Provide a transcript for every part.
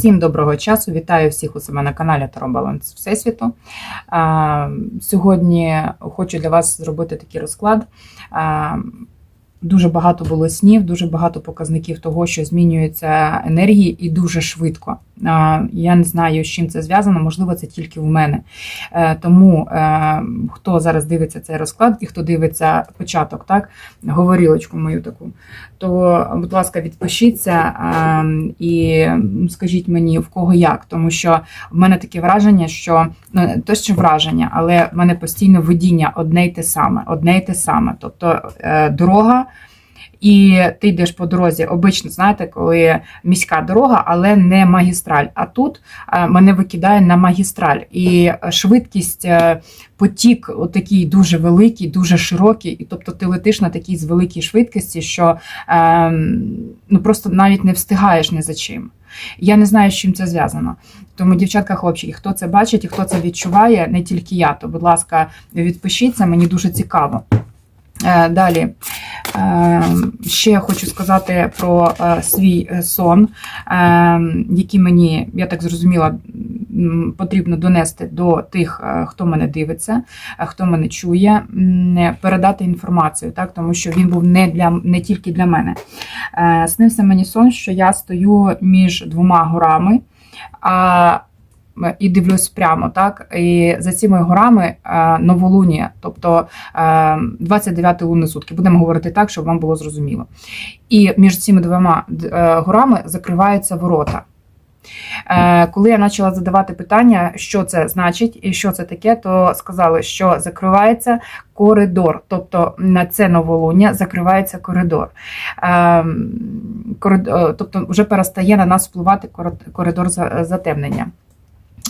Всім доброго часу! Вітаю всіх у себе на каналі Таро Баланс Всесвіту. Сьогодні хочу для вас зробити такий розклад. Дуже багато було снів, дуже багато показників того, що змінюються енергії, і дуже швидко. Я не знаю, з чим це зв'язано, можливо, це тільки в мене. Е, Тому е, хто зараз дивиться цей розклад і хто дивиться початок, так, говорілочку мою таку, то, будь ласка, відпишіться е, і скажіть мені, в кого як, тому що в мене таке враження, що ну, то що враження, але в мене постійно видіння одне й те саме, одне й те саме. Тобто дорога. І ти йдеш по дорозі. Обично, знаєте, коли міська дорога, але не магістраль. А тут е, мене викидає на магістраль. І швидкість, е, потік отакий дуже великий, дуже широкий. І тобто ти летиш на такій з великій швидкості, що е, ну просто навіть не встигаєш ні за чим. Я не знаю, з чим це зв'язано. Тому, дівчатка, хлопчики, хто це бачить і хто це відчуває, не тільки я, то, будь ласка, відпишіться, мені дуже цікаво. Е, Далі Е, ще я хочу сказати про е, свій сон, який мені, я так зрозуміла, потрібно донести до тих, хто мене дивиться, хто мене чує, передати інформацію, так, тому що він був не, для, не тільки для мене. Снився мені сон, що я стою між двома горами. А і дивлюсь прямо, так і за цими горами е, новолунія, тобто е, 29 лунні сутки. Будемо говорити так, щоб вам було зрозуміло. І між цими двома е, горами закриваються ворота. Е, Коли я почала задавати питання, що це значить і що це таке, то сказали, що закривається коридор, тобто на це новолуння закривається коридор тобто вже перестає на нас впливати коридор затемнення.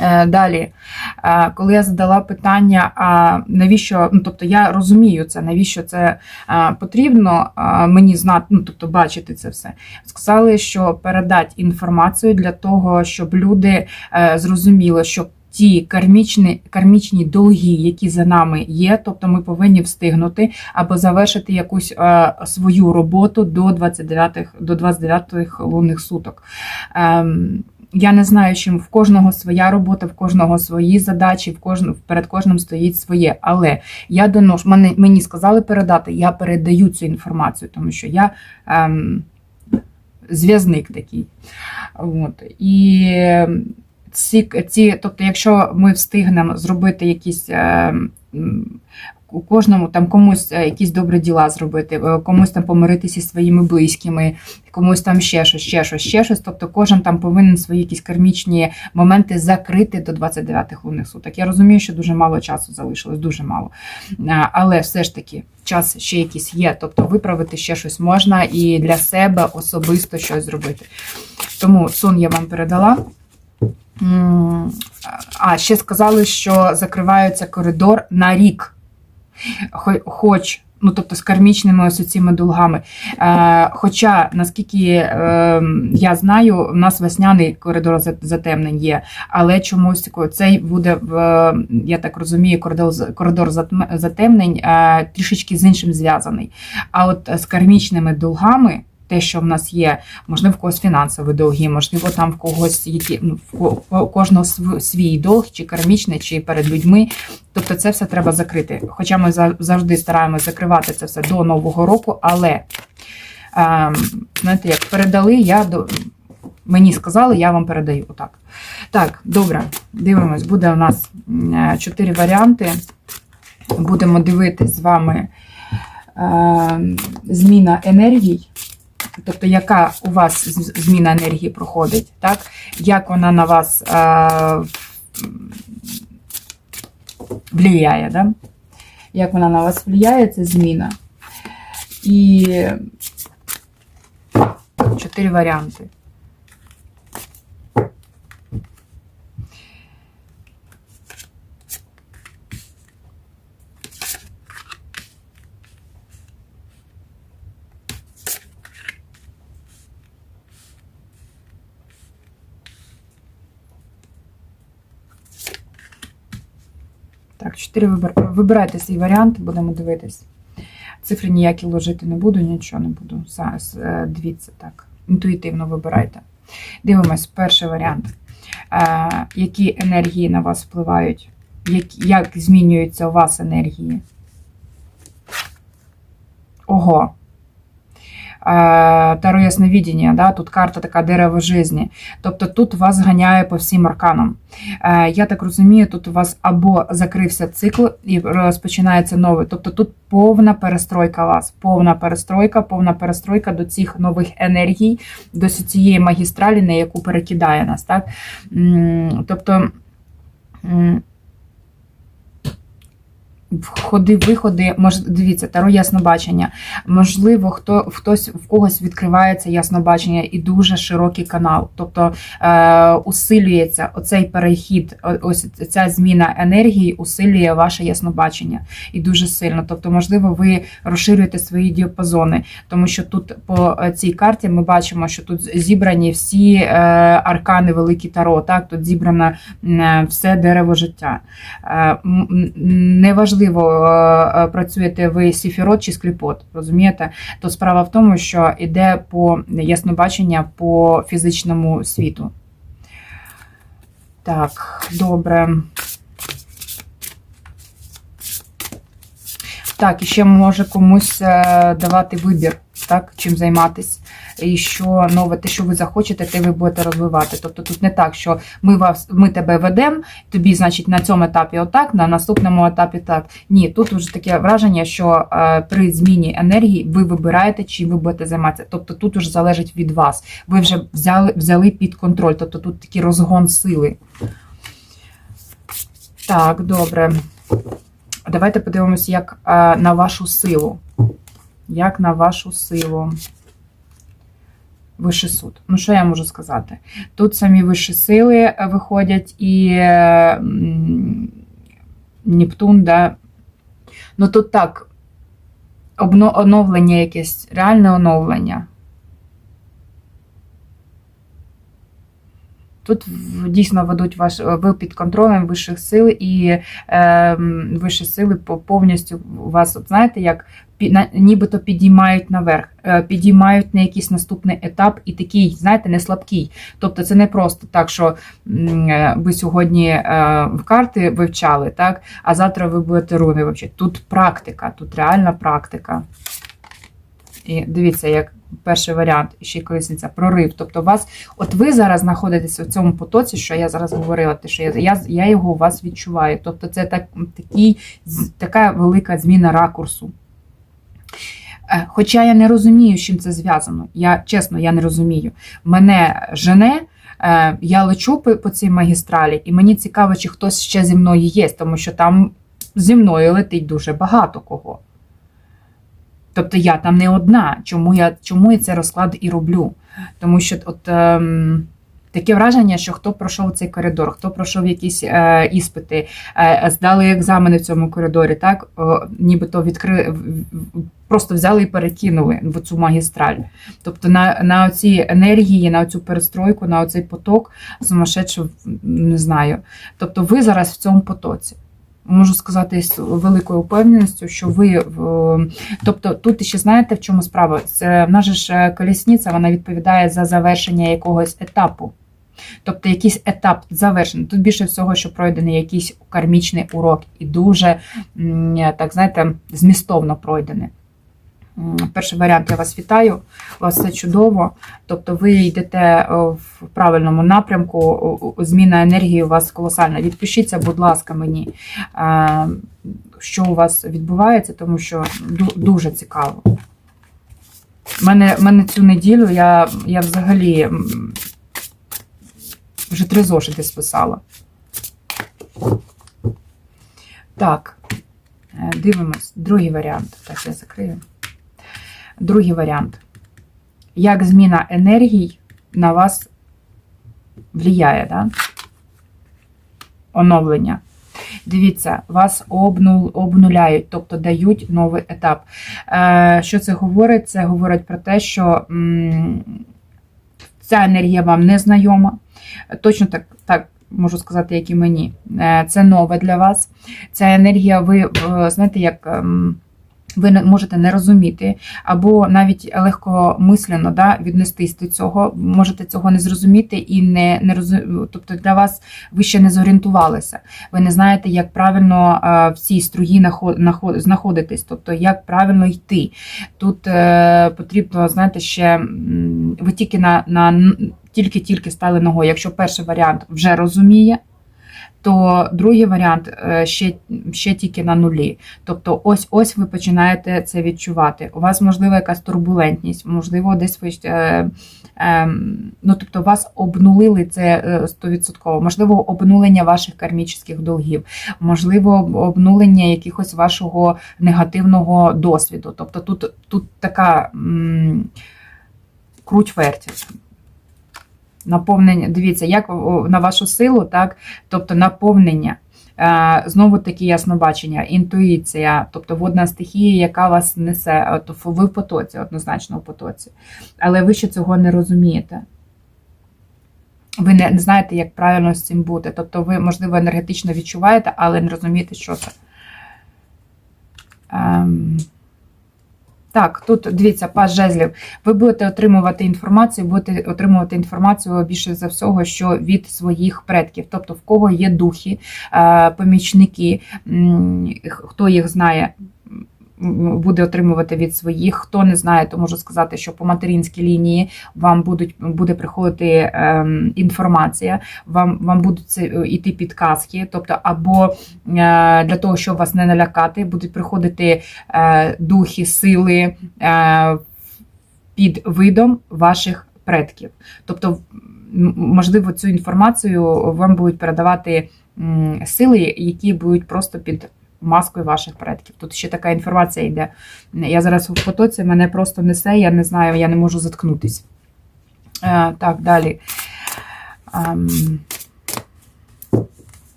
Е, Далі, е, коли я задала питання, а навіщо, ну тобто я розумію це, навіщо це е, потрібно мені знати, ну тобто бачити це все. Сказали, що передати інформацію для того, щоб люди зрозуміли, що ті кармічні кармічні долги, які за нами є, тобто ми повинні встигнути або завершити якусь свою роботу до 29 до 29 лунних суток. Ем, я не знаю, чим в кожного своя робота, в кожного свої задачі, в кожному перед кожним стоїть своє. Але я доношу, мені, мені сказали передати, я передаю цю інформацію, тому що я ем, зв'язник такий. От. І ці, ці, тобто, якщо ми встигнемо зробити якісь. Ем, у кожному там комусь е, якісь добрі діла зробити, е, комусь там помиритися зі своїми близькими, комусь там ще щось, ще щось, ще щось. Тобто кожен там повинен свої якісь кармічні моменти закрити до 29-х лунних суток. Я розумію, що дуже мало часу залишилось, дуже мало. Е, але все ж таки час ще якийсь є. Тобто виправити ще щось можна і для себе особисто щось зробити. Тому сон я вам передала. А ще сказали, що закривається коридор на рік хоч, ну тобто з кармічними ось цими долгами. Е, Хоча, наскільки е, я знаю, в нас весняний коридор затемнень є, але чомусь цей буде, в, я так розумію, коридор коридор затемнень е, трішечки з іншим зв'язаний. А от з кармічними долгами те, що в нас є, можливо, в когось фінансові долги, можливо, там в когось які ну, в кожного свій долг, чи кармічний, чи перед людьми. Тобто це все треба закрити. Хоча ми завжди стараємося закривати це все до Нового року, але ем, знаєте, як передали, я до. Мені сказали, я вам передаю. Отак. Так, добре, дивимось, буде у нас е, чотири варіанти. Будемо дивитись з вами е, зміна енергій тобто, яка у вас зміна енергії проходить, так? як вона на вас е, влияє, да? як вона на вас влияє, це зміна. І чотири варіанти. Так, 4 вибир... вибирайте свій варіант, будемо дивитись. Цифри ніякі ложити не буду, нічого не буду. Зараз, е, дивіться так. Інтуїтивно вибирайте. Дивимось, перший варіант. Е, які енергії на вас впливають? Як змінюються у вас енергії? Ого. Е, Таро ясновидіння, да? тут карта така дерево житті. Тобто тут вас ганяє по всім арканам. Е, Я так розумію, тут у вас або закрився цикл і розпочинається новий. Тобто тут повна перестройка вас, повна перестройка, повна перестройка до цих нових енергій, до цієї магістралі, на яку перекидає нас. Так? Тобто. Входи, виходи, мож, дивіться, таро яснобачення. Можливо, хто хтось в когось відкривається яснобачення і дуже широкий канал. Тобто е, усилюється оцей перехід, ось ця зміна енергії усилює ваше яснобачення і дуже сильно. Тобто, можливо, ви розширюєте свої діапазони, тому що тут по е, цій карті ми бачимо, що тут зібрані всі е, аркани великі таро. Так, тут зібрано м, все дерево життя. Е, м- Неважливо, е, е, працюєте ви сіфірот чи скліпот, розумієте? То справа в тому, що йде по яснобачення по фізичному світу. Так, добре. Так, і ще може комусь е, давати вибір, так, чим займатись. І що нове, те, що ви захочете, те ви будете розвивати. Тобто тут не так, що ми вас, ми тебе ведемо, тобі, значить, на цьому етапі отак, на наступному етапі так. Ні, тут вже таке враження, що е, при зміні енергії ви вибираєте, чим ви будете займатися. Тобто тут уже залежить від вас. Ви вже взяли, взяли під контроль. Тобто тут такий розгон сили. Так, добре. Давайте подивимося, як е, на вашу силу. Як на вашу силу. Вищий суд. Ну, що я можу сказати? Тут самі вищі сили е, виходять і е, Нептун, да. Ну тут так, оновлення якесь, реальне оновлення. Тут дійсно ведуть ваш ви під контролем вищих сил, і е, вищі сили по- повністю вас, от знаєте, як нібито підіймають наверх, е, підіймають на якийсь наступний етап, і такий, знаєте, не слабкий. Тобто це не просто так, що е, ви сьогодні е, в карти вивчали, так, а завтра ви будете руни вивчати. Тут практика, тут реальна практика. І дивіться, як перший варіант, ще й колісниця, прорив. Тобто, вас, от ви зараз знаходитесь у цьому потоці, що я зараз говорила, те, що я, я, я його у вас відчуваю. Тобто, це так, такий, така велика зміна ракурсу. Е, Хоча я не розумію, з чим це зв'язано. Я чесно, я не розумію. Мене жене, е, я лечу по, цій магістралі, і мені цікаво, чи хтось ще зі мною є, тому що там зі мною летить дуже багато кого. Тобто я там не одна. Чому я, чому я цей розклад і роблю? Тому що от ем, таке враження, що хто пройшов цей коридор, хто пройшов якісь е, іспити, е, здали екзамени в цьому коридорі, так О, нібито відкри... просто взяли і перекинули в цю магістраль. Тобто на, на ці енергії, на цю перестройку, на цей поток сумасшедший, не знаю. Тобто ви зараз в цьому потоці. Можу сказати з великою впевненістю, що ви Тобто тут ще знаєте, в чому справа? Це нас ж е, колісниця, вона відповідає за завершення якогось етапу. Тобто якийсь етап завершений. Тут більше всього, що пройдений якийсь кармічний урок і дуже, так знаєте, змістовно пройдений. Перший варіант я вас вітаю, у вас все чудово. Тобто ви йдете е, в правильному напрямку, зміна енергії у вас колосальна. Відпишіться, будь ласка, мені, е, що у вас відбувається, тому що дуже цікаво. Мене, мене цю неділю я, я взагалі вже три зошити списала. Так, е, дивимось. Другий варіант. Так, я закрию. Другий варіант. Як зміна енергій на вас влияє, да? Оновлення. Дивіться, вас обну, обнуляють, тобто дають новий етап. Е, що це говорить? Це говорить про те, що ця енергія вам не знайома. Точно так, так можу сказати, як і мені. Е, це нове для вас. Ця енергія, ви знаєте, як. Ви можете не розуміти, або навіть легкомислено да, віднестись до цього, можете цього не зрозуміти і не, не розум... тобто для вас ви ще не зорієнтувалися. Ви не знаєте, як правильно в цій струї наход- наход- знаходитись, тобто як правильно йти. Тут е, потрібно, знаєте, ще ви тільки на, на тільки-тільки стали ногою. Якщо перший варіант вже розуміє, то другий варіант е, ще, ще тільки на нулі. Тобто, ось ось ви починаєте це відчувати. У вас можливо якась турбулентність, можливо, десь ви е, е, ну тобто вас обнулили це е, 100%, можливо, обнулення ваших кармічних долгів, можливо, обнулення якихось вашого негативного досвіду. Тобто, тут, тут така круть вертість. Наповнення, дивіться, як на вашу силу, так, тобто наповнення. Е, Знову таки яснобачення, інтуїція, тобто водна стихія, яка вас несе, От ви в потоці, однозначно в потоці. Але ви ще цього не розумієте. Ви не знаєте, як правильно з цим бути. Тобто ви, можливо, енергетично відчуваєте, але не розумієте, що це. Ем... Так, тут дивіться, пас жезлів. Ви будете отримувати інформацію, будете отримувати інформацію більше за всього, що від своїх предків, тобто в кого є духи, е, помічники, хто їх знає. Буде отримувати від своїх. Хто не знає, то можу сказати, що по материнській лінії вам будуть буде приходити ем, інформація, вам вам будуть це е, підказки, тобто, або е, для того, щоб вас не налякати, будуть приходити е, духи, сили під видом ваших предків. Тобто, можливо, цю інформацію вам будуть передавати сили, які будуть просто під маскою ваших предків. Тут ще така інформація йде. Я зараз в потоці, мене просто несе, я не знаю, я не можу заткнутись. Е, так, далі. Ем.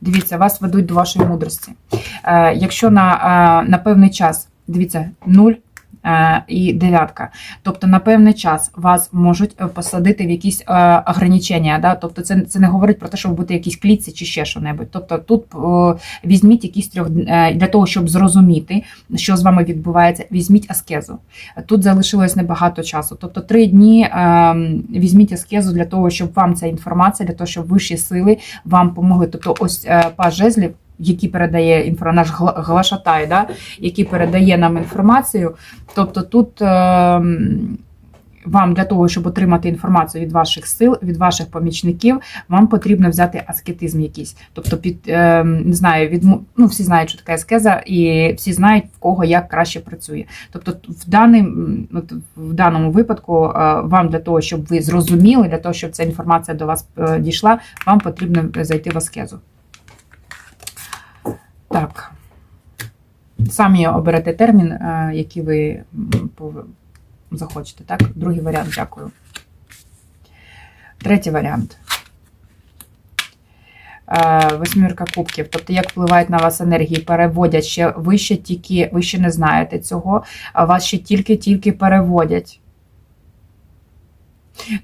Дивіться, вас ведуть до вашої мудрості. Е, якщо на, е, на певний час, дивіться, 0 е, і дев'ятка. Тобто на певний час вас можуть е, посадити в якісь е, ограничення. Да? Тобто це, це не говорить про те, що ви будете якісь клітці чи ще що-небудь. Тобто тут е, візьміть якісь трьох е, для того, щоб зрозуміти, що з вами відбувається, візьміть аскезу. Тут залишилось небагато часу. Тобто три дні е, візьміть аскезу для того, щоб вам ця інформація, для того, щоб вищі сили вам помогли. Тобто, ось е, Який передає інфо, наш глашатай, да? який передає нам інформацію. Тобто тут е, вам для того, щоб отримати інформацію від ваших сил, від ваших помічників, вам потрібно взяти аскетизм якийсь. Тобто, під е, не знаю, від ну всі знають, що таке аскеза, і всі знають в кого як краще працює. Тобто, в даним, в даному випадку, е, вам для того, щоб ви зрозуміли, для того, щоб ця інформація до вас е, дійшла, вам потрібно зайти в аскезу. Так. Самі оберете термін, е, який ви захочете. Так? Другий варіант, дякую. Третій варіант. Е, Восьмірка кубків. Тобто, як впливають на вас енергії, переводять ще ви ще тільки, ви ще не знаєте цього, а вас ще тільки-тільки переводять.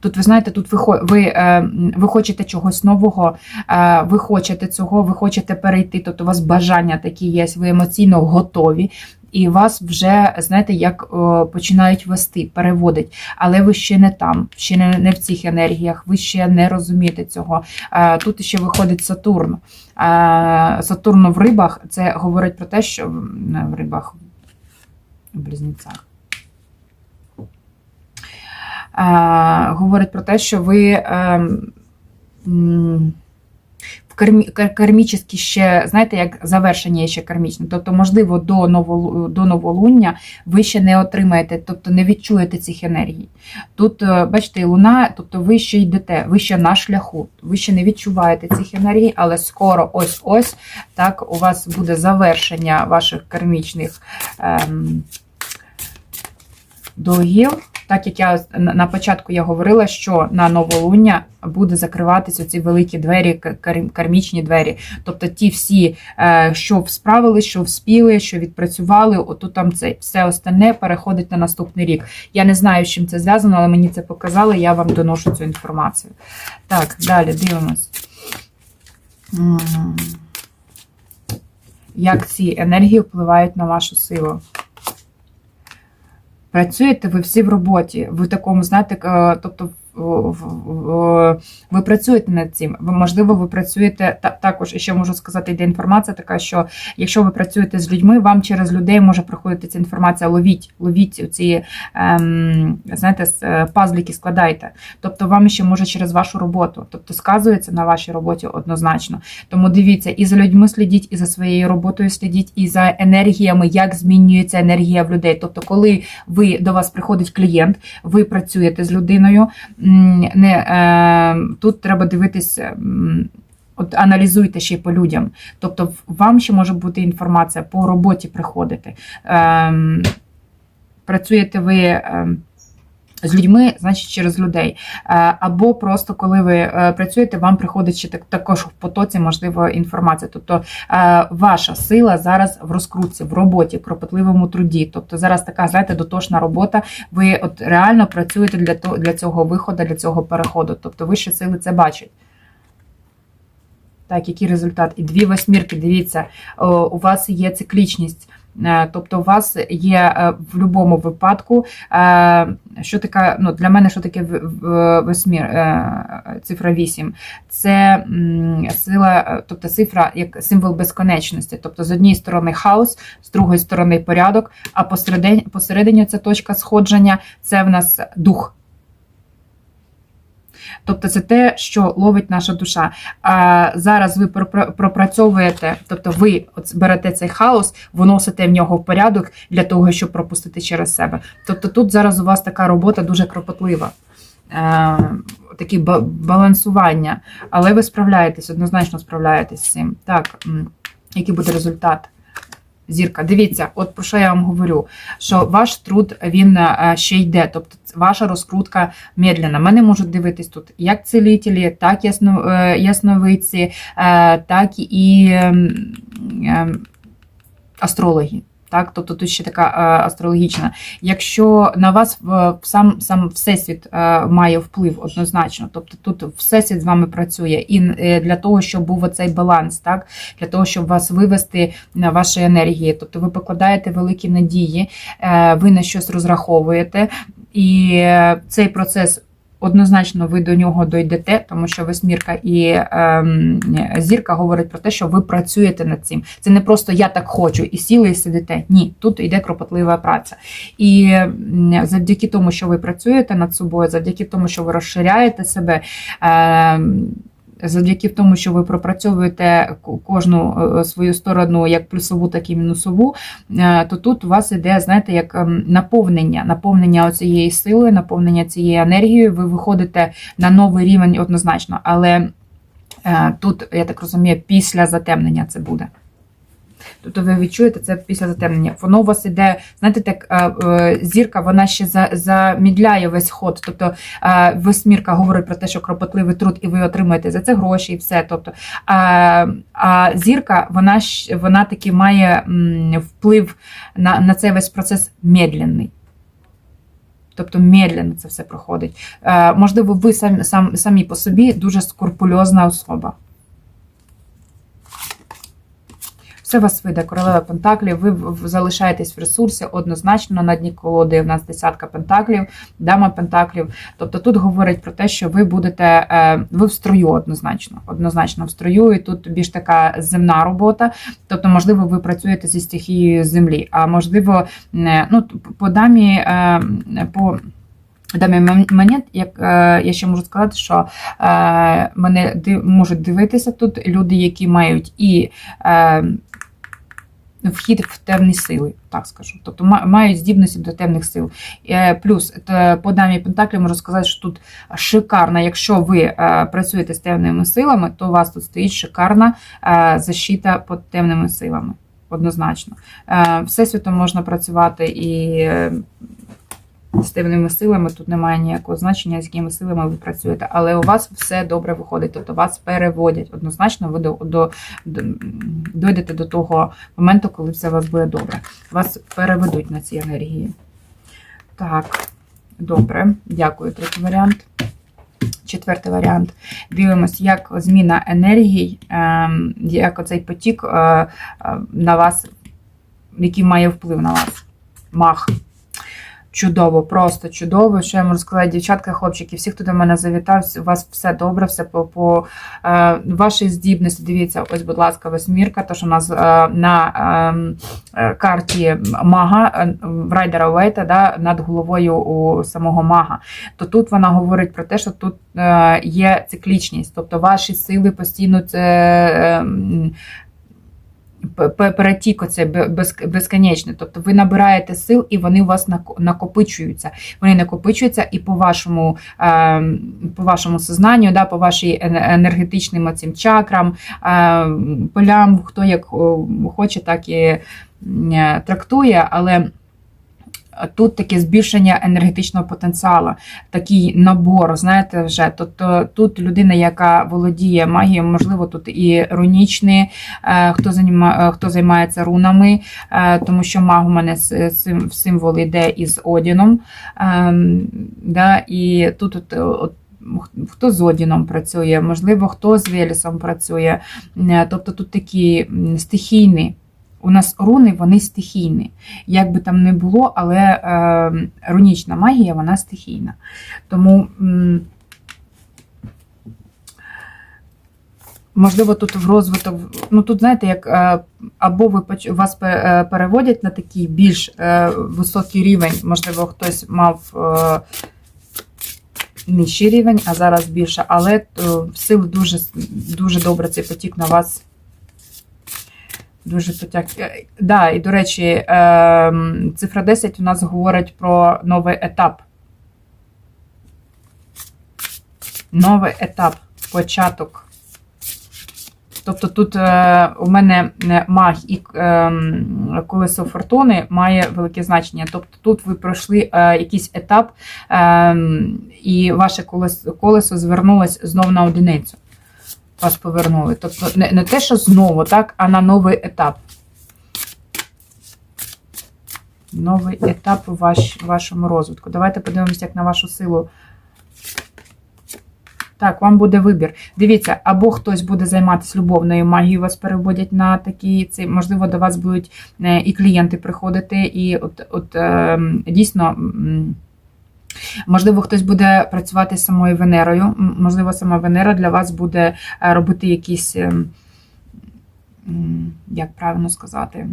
Тут, ви знаєте, тут ви, ви, е, ви хочете чогось нового, е, ви хочете цього, ви хочете перейти, тобто у вас бажання такі є, ви емоційно готові, і вас вже, знаєте, як о, починають вести, переводить. Але ви ще не там, ще не, не в цих енергіях, ви ще не розумієте цього. Е, Тут ще виходить Сатурн. Е, Сатурн в рибах це говорить про те, що в рибах, в близнецях. Е, говорить про те, що ви е, кармічні ще, знаєте, як завершення ще кармічне. Тобто, можливо, до, новолу, до новолуння ви ще не отримаєте, тобто не відчуєте цих енергій. Тут, е, бачите, луна, тобто ви ще йдете, ви ще на шляху, ви ще не відчуваєте цих енергій, але скоро ось-ось так у вас буде завершення ваших кармічних. Ем, долгів. Так як я на початку я говорила, що на новолуння буде закриватися ці великі двері, кармічні двері. Тобто ті всі, е, що справились, що вспіли, що відпрацювали, отут там це все остальне переходить на наступний рік. Я не знаю, з чим це зв'язано, але мені це показали, я вам доношу цю інформацію. Так, далі дивимось. Як ці енергії впливають на вашу силу. Працюєте ви всі в роботі, ви в такому, знаєте, е, тобто ви працюєте над цим. Ви, можливо, ви працюєте та- також, і ще можу сказати, йде інформація така, що якщо ви працюєте з людьми, вам через людей може приходити ця інформація. Ловіть, ловіть ці ем, знаєте, е, пазлики складайте. Тобто вам ще може через вашу роботу, тобто сказується на вашій роботі однозначно. Тому дивіться, і за людьми слідіть, і за своєю роботою слідіть, і за енергіями, як змінюється енергія в людей. Тобто, коли ви до вас приходить клієнт, ви працюєте з людиною. Не е, тут треба дивитися. От аналізуйте ще й по людям. Тобто, вам ще може бути інформація по роботі приходити. Ем, працюєте ви ем, з людьми, значить через людей. Е, Або просто коли ви е, працюєте, вам приходить ще так, також в потоці, можливо, інформація. Тобто е, ваша сила зараз в розкрутці, в роботі, в кропотливому труді. Тобто зараз така, знаєте, дотошна робота. Ви от реально працюєте для того для цього виходу, для цього переходу. Тобто вищі сили це бачать. Так, який результат? І дві восьмірки, дивіться, у вас є циклічність. Е, Тобто, у вас є е, в будь-якому випадку, е, що таке, ну для мене що таке восьмір, цифра 8? Це сила, тобто цифра як символ безконечності. Тобто, з однієї сторони хаос, з другої сторони порядок, а посередині, посередині ця точка сходження це в нас дух. Тобто це те, що ловить наша душа. А зараз ви пропра- пропрацьовуєте, тобто ви берете цей хаос, виносите в нього в порядок для того, щоб пропустити через себе. Тобто тут зараз у вас така робота дуже кропотлива. Е, такі балансування, але ви справляєтесь, однозначно справляєтесь з цим. Так, який буде результат? Зірка, дивіться, от про що я вам говорю, що ваш труд він е, ще йде, тобто ваша розкрутка медленна. Мене можуть дивитись тут як цілителі, так ясно, е, ясновидці, е, так і ем, ем, астрологи. Так, тобто тут ще така е, астрологічна. Якщо на вас в сам сам всесвіт е, має вплив однозначно, тобто тут всесвіт з вами працює, і е, для того, щоб був оцей баланс, так для того, щоб вас вивести на ваші енергії, тобто ви покладаєте великі надії, е, ви на щось розраховуєте, і е, цей процес. Однозначно, ви до нього дойдете, тому що восьмірка і ем, зірка говорить про те, що ви працюєте над цим. Це не просто я так хочу і сіли і сидите. Ні, тут йде кропотлива праця. І завдяки тому, що ви працюєте над собою, завдяки тому, що ви розширяєте себе. ем, Завдяки тому, що ви пропрацьовуєте кожну е, свою сторону, як плюсову, так і мінусову, е, то тут у вас іде, знаєте, як ем, наповнення, наповнення цієї сили, наповнення цією енергією. Ви виходите на новий рівень однозначно, але е, тут, я так розумію, після затемнення це буде. Тобто ви відчуєте це після затемнення. Воно у вас іде, знаєте, так е, е, зірка, вона ще за, замідляє весь ход. Тобто е, восьмірка говорить про те, що кропотливий труд, і ви отримаєте за це гроші, і все. Тобто, а, а зірка, вона вона таки має вплив на, на цей весь процес медленний. Тобто медленно це все проходить. Можливо, ви сам, сам, самі по собі дуже скрупульозна особа. Все вас вийде, королева Пентаклів, ви залишаєтесь в ресурсі однозначно на дні колоди. У нас десятка пентаклів, дама пентаклів. Тобто тут говорить про те, що ви будете е, ви в строю однозначно. Однозначно в строю, і тут більш така земна робота. Тобто, можливо, ви працюєте зі стихією землі, а можливо, ну по дамі е, по. Дамі Мен- монет, як е, я ще можу сказати, що мене можуть дивитися тут люди, які мають і вхід в темні сили, так скажу. Тобто мають здібності до темних сил. Е, плюс по дамі Пентаклі можу сказати, що тут шикарна, якщо ви е, працюєте з темними силами, то у вас тут стоїть шикарна е, защита під темними силами. Однозначно. Всесвітом можна працювати і. З темними силами тут немає ніякого значення, з якими силами ви працюєте, але у вас все добре виходить, тобто вас переводять. Однозначно, ви до, до, дойдете до того моменту, коли все у вас буде добре. Вас переведуть на ці енергії. Так, добре, дякую. Третій варіант. Четвертий варіант. Дивимось, як зміна енергій, ем, як оцей потік е, е, на вас, який має вплив на вас. Мах. Чудово, просто чудово. Що я можу сказати, дівчатка, хлопчики, всі, хто до мене завітав, у вас все добре, все по, по е, вашій здібності. Дивіться, ось, будь ласка, восьмірка, то що у нас е, на е, е, карті мага е, Райдера Вейта да, над головою у самого мага. То тут вона говорить про те, що тут е, є циклічність, тобто ваші сили постійно це. Е, перетік оце бе- безконечне. Тобто ви набираєте сил і вони у вас накопичуються. Вони накопичуються і по вашому, е, по вашому сознанню, да, по вашій енергетичним оцим чакрам, е, полям, хто як хоче, так і е, трактує, але. Тут таке збільшення енергетичного потенціалу, такий набор, знаєте, вже тобто тут людина, яка володіє магією, можливо, тут і рунічний, е, хто займа, е, хто займається рунами, е, тому що маг у мене сим- символ йде із Одіном. Ем, Да, і тут от, от, Хто з Одіном працює, можливо, хто з Велісом працює. Тобто тут такі стихійні. У нас руни, вони стихійні. Як би там не було, але е, рунічна магія, вона стихійна. Тому. Можливо, тут в розвиток, ну тут знаєте, як е, або ви вас е, переводять на такий більш е, високий рівень, можливо, хтось мав нижчий рівень, а зараз більше, але сил дуже, дуже добре цей потік на вас. Дуже потяг. Е, Да, і до речі, е, цифра 10 у нас говорить про новий етап. Новий етап, початок. Тобто тут е, у мене е, маг і е, колесо фортуни має велике значення. Тобто тут ви пройшли якийсь етап, е, і ваше колесо звернулось знов на одиницю. Вас повернули. Тобто не, не те, що знову, так, а на новий етап. Новий етап у ваш, вашому розвитку. Давайте подивимося, як на вашу силу. Так, вам буде вибір. Дивіться, або хтось буде займатися любовною магією, вас переводять на такі, це, можливо, до вас будуть е, і клієнти приходити, і от, от е, дійсно. Можливо, хтось буде працювати з самою Венерою. Можливо, сама Венера для вас буде е, робити якісь, ем, як правильно сказати,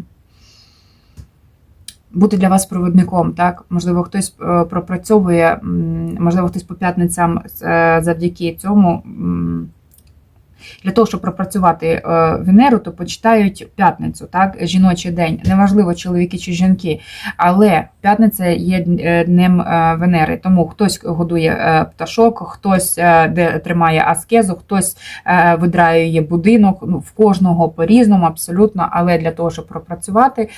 бути для вас проводником. Так? Можливо, хтось е, пропрацьовує, можливо, хтось по п'ятницям е, завдяки цьому. Для того, щоб пропрацювати е, Венеру, то почитають п'ятницю, так, жіночий день. Неважливо, чоловіки чи жінки, але п'ятниця є е, днем е, Венери. Тому хтось годує пташок, хтось де тримає аскезу, хтось видраює будинок. Ну, в кожного по-різному, абсолютно. Але для того, щоб пропрацювати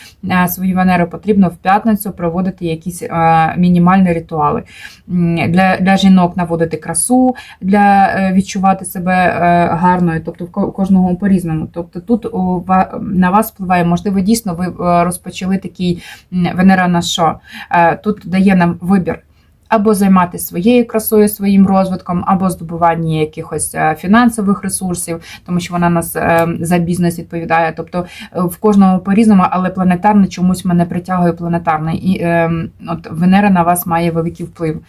свою Венеру, потрібно в п'ятницю проводити якісь мінімальні ритуали. Для, для жінок наводити красу, для відчувати себе е, гарною, тобто в кожного по-різному. Тобто тут у на вас впливає, можливо, дійсно ви е, розпочали такий Венера на що? Е, Тут дає нам вибір. Або займатися своєю красою, своїм розвитком, або здобування якихось е, фінансових ресурсів, тому що вона нас за бізнес відповідає. Тобто в кожного по-різному, але планетарне чомусь мене притягує планетарне. І е, от Венера на вас має великий вплив.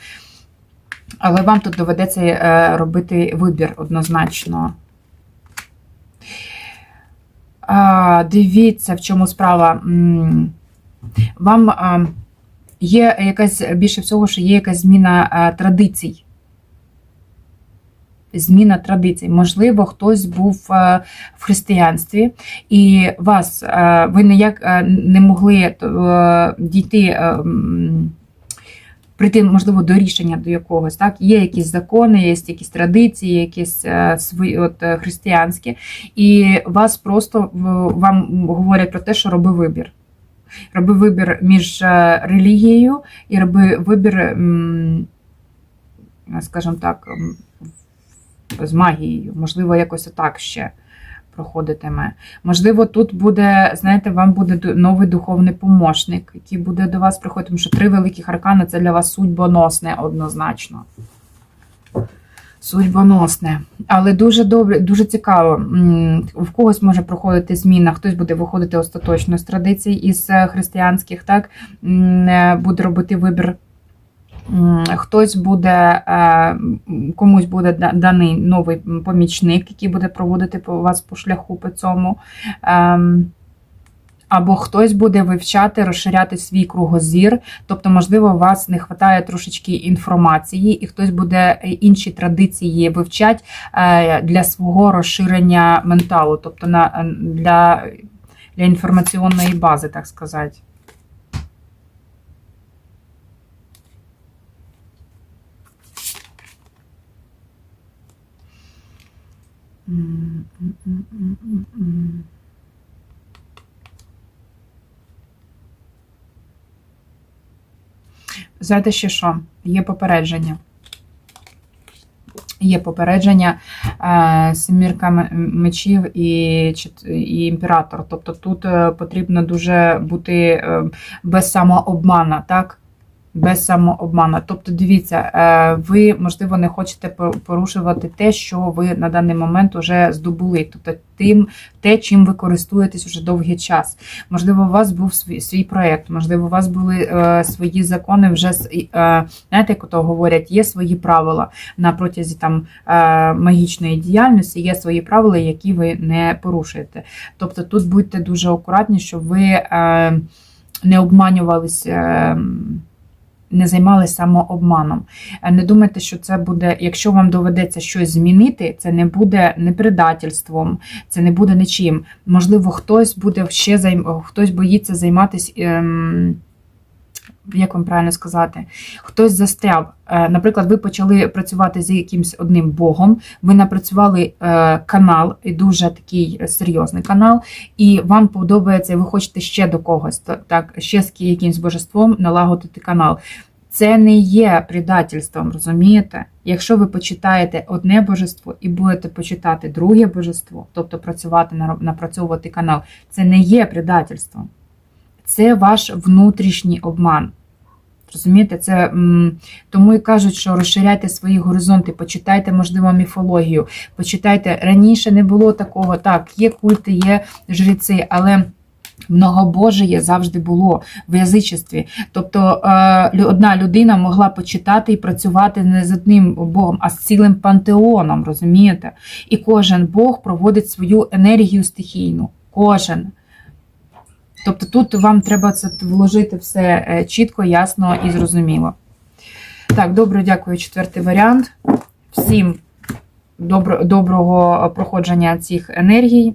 Але вам тут доведеться робити вибір однозначно. Дивіться, в чому справа. Вам є якась більше всього, що є якась зміна традицій. Зміна традицій. Можливо, хтось був в християнстві, і вас ви ніяк не могли е, дійти. Прийти, можливо, до рішення до якогось, так? Є якісь закони, є якісь традиції, якісь е, свої от, е, християнські, і вас просто вам говорять про те, що роби вибір. Роби вибір між е, релігією і роби вибір, скажімо так, з магією. Можливо, якось отак ще проходитиме. Можливо, тут буде, знаєте, вам буде новий духовний помощник, який буде до вас приходити, тому що три великих аркани це для вас судьбоносне однозначно. Судьбоносне. Але дуже добре, дуже цікаво. В когось може проходити зміна, хтось буде виходити остаточно з традицій із е, християнських, так е, буде робити вибір. Хтось буде, е, комусь буде даний новий помічник, який буде проводити вас по шляху по цьому. Ем, Або хтось буде вивчати, розширяти свій кругозір, тобто, можливо, у вас не вистачає трошечки інформації, і хтось буде е, інші традиції вивчати е, для свого розширення менталу, тобто на, для, для інформаційної бази, так сказати. Знаєте ще що? Є попередження. Є попередження е, семірка мечів і, і імператор. Тобто тут е, потрібно дуже бути е, без самообмана, так? Без самообмана. Тобто, дивіться, е, ви, можливо, не хочете порушувати те, що ви на даний момент вже здобули. Тобто тим, те, чим ви користуєтесь вже довгий час. Можливо, у вас був свій, свій проєкт, можливо, у вас були е, свої закони вже е, знаєте, як ото говорять, є свої правила на протязі там е, магічної діяльності, є свої правила, які ви не порушуєте. Тобто тут будьте дуже акуратні, щоб ви е, не обманювалися. Е, не займалися самообманом. Е, Не думайте, що це буде, якщо вам доведеться щось змінити, це не буде непридательством, це не буде нічим. Можливо, хтось буде ще займ... хтось боїться займатися. Ем... Як вам правильно сказати, хтось застряв. Е, Наприклад, ви почали працювати з якимось одним богом, ви напрацювали е, канал, і дуже такий серйозний канал, і вам подобається, ви хочете ще до когось, та- так, ще з якимось божеством налагодити канал. Це не є предательством, розумієте? Якщо ви почитаєте одне божество і будете почитати друге божество, тобто працювати напрацьовувати канал, це не є предательством. Це ваш внутрішній обман. Розумієте, це тому і кажуть, що розширяйте свої горизонти, почитайте, можливо, міфологію, почитайте. Раніше не було такого. Так, є культи, є жреці, але. Многобожіє завжди було в язичестві. Тобто е, одна людина могла почитати і працювати не з одним Богом, а з цілим пантеоном, розумієте? І кожен Бог проводить свою енергію стихійну. Кожен. Тобто тут вам треба це вложити все е, чітко, ясно і зрозуміло. Так, добре, дякую. Четвертий варіант. Всім добро, доброго проходження цих енергій.